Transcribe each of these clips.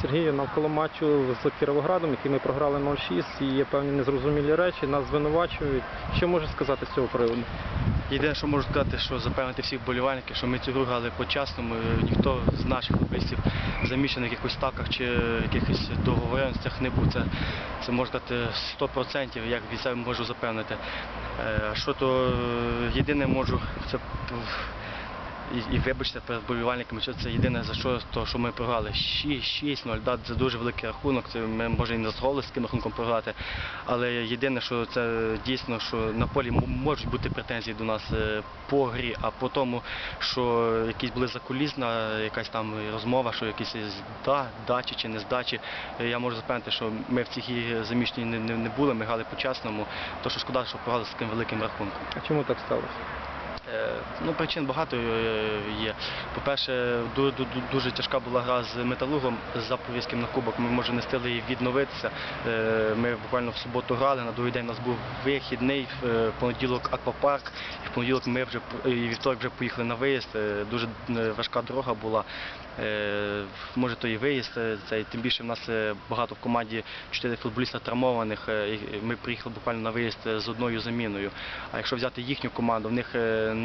Сергію, навколо матчу з Кіровоградом, який ми програли 0-6, і є певні незрозумілі речі, нас звинувачують. Що можеш сказати з цього приводу? Єдине, що можу сказати, що запевнити всіх вболівальників, що ми цю гру грали по-чесному. Ніхто з наших футболістів замішаний в якихось стаках чи якихось договоренностях не був. Це, це можна сказати 100%, як від себе можу запевнити. Е, Що то е, єдине можу це і, і вибачте перед вболівальниками, що це єдине за що, то, що ми програли 6-6-0, да, це дуже великий рахунок, це ми може і не зголи з таким рахунком програти. Але єдине, що це дійсно, що на полі можуть бути претензії до нас е, по грі, а по тому, що якісь були закулісна, якась там розмова, що якісь зда, дачі чи не здачі. Я можу запевнити, що ми в цій грі заміщені не, не, не були, ми грали по-чесному, то що шкода, що програли з таким великим рахунком. А чому так сталося? Е, Ну, причин багато е, є. По-перше, ду- ду- ду- дуже тяжка була гра з металургом з Запорізьким на кубок. Ми може не встигли її відновитися. Е, Ми буквально в суботу грали, на другий день у нас був вихідний, в понеділок аквапарк, і в понеділок ми вже і вівторок вже поїхали на виїзд. Дуже важка дорога була. Може, то і виїзд, це, тим більше в нас багато в команді чотири футболіста травмованих. Ми приїхали буквально на виїзд з одною заміною. А якщо взяти їхню команду, в них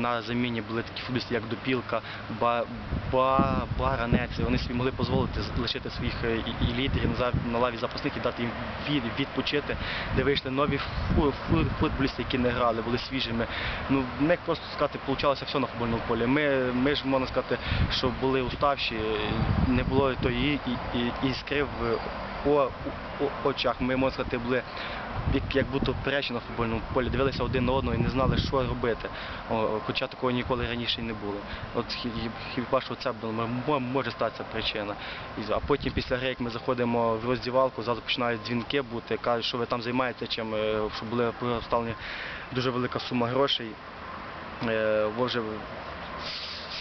на заміні були такі футболісти, як Допілка, Ба, Ба, Баранець. Вони собі могли дозволити лишити своїх е, і, лідерів на, лаві запасних і дати їм від, відпочити, де вийшли нові фу, фу, футболісти, які не грали, були свіжими. Ну, них просто сказати, получалося все на футбольному полі. Ми, ми ж можна сказати, що були уставші, не було тої і, і, іскри в о, о- очах. Ми можна сказати, були як, як будто перечі на футбольному полі, дивилися один на одного і не знали, що робити. О, хоча такого ніколи раніше й не було. От хіба що це може статися причина. А потім після гри, як ми заходимо в роздівалку, зразу починають дзвінки бути, кажуть, що ви там займаєтеся чим, е, що були поставлені дуже велика сума грошей. Е,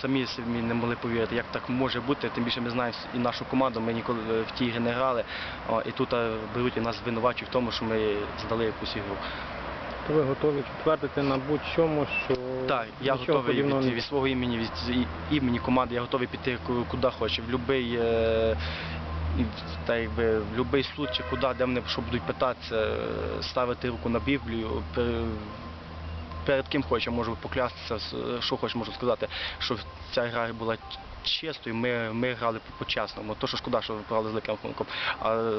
самі собі не могли повірити, як так може бути. Тим більше ми знаємо і нашу команду, ми ніколи в тій грі не грали. О, і тут е, беруть і нас звинувачують в тому, що ми здали якусь ігру. То ви готові підтвердити на будь-чому, що Так, я готовий від, від свого імені, від імені команди, я готовий піти куди хочу. В будь-який е, та якби в будь-який суд чи куди, де мене що будуть питатися, е, ставити руку на Біблію. Пер- Перед ким хоче, можу поклястися, що хоч можу сказати, що ця гра була чистою, ми, ми грали по- по-чесному. То, що шкода, що ви програли з великим рахунком, а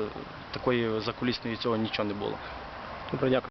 такої закулісної цього нічого не було. Добре, дякую.